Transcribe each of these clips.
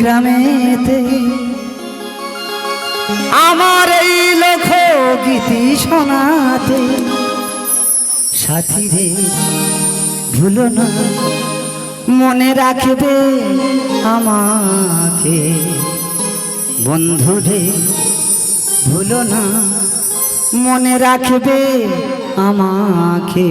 গ্রামেতে আমার এই লোক গীতি শোনাতে। সাথী রে ভুলো না, মনে রাখবে আমাকে। বন্ধু রে ভুলো না, মনে রাখবে আমাকে।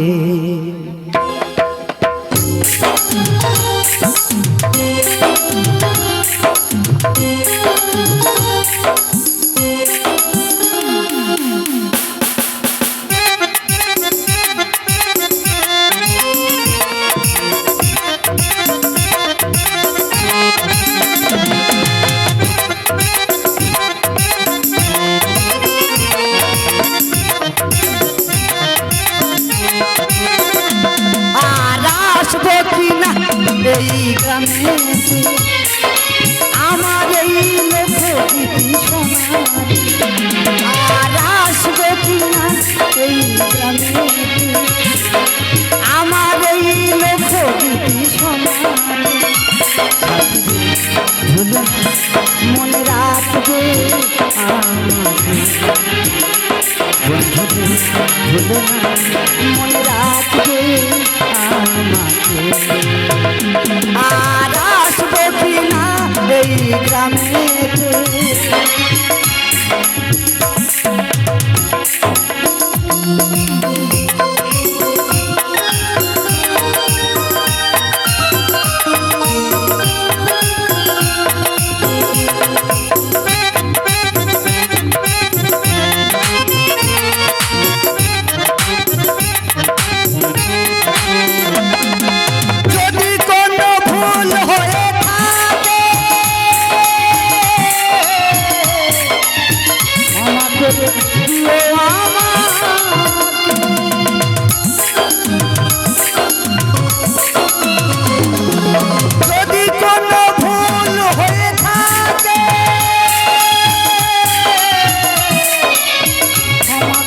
এই গ্রামে আমার এই লোকগীতি শোনা আর আসব কিনা এই গ্রামে আমার এই মনে রাখবে মনে রাখবে। এই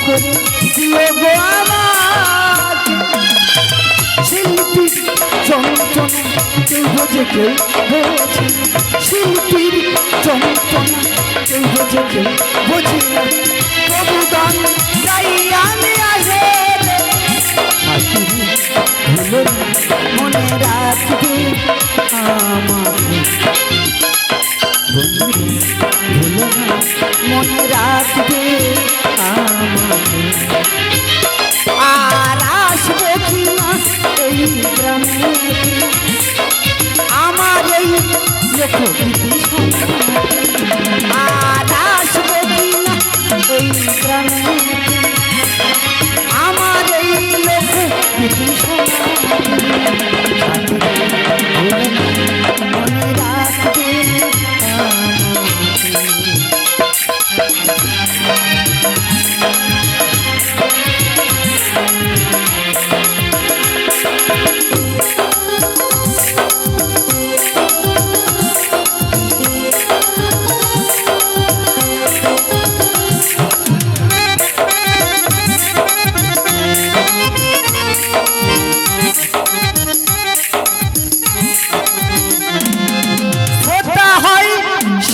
করে দিও গো আমাকে। শিল্পীর যন্ত্রণা কেউ বোঝে কেউ বোঝে। শিল্পীর যন্ত্রণা কেউ বোঝে কেউ বোঝে। না গাই আমি আসে মনে রাখবে? 特异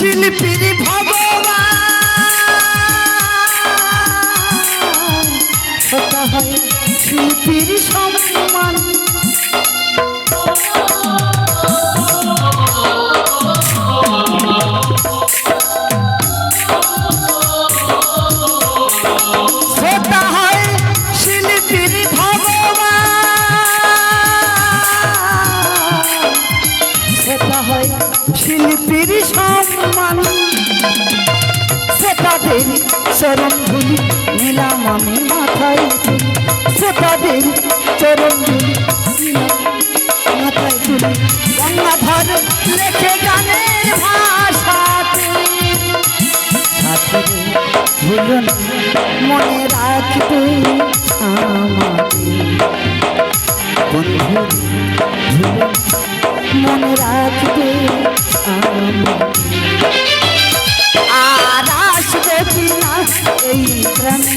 শিল্পীর ভগবান সেটাদের চরণ মাথায় তুলি, গঙ্গাধর লেখে গানের ভাষাতে মনে রাখবে মনে রাখবে আর আসবে কিনা এই গ্রামে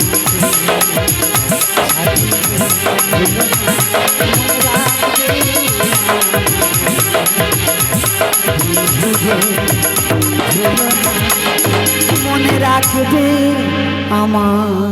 আমার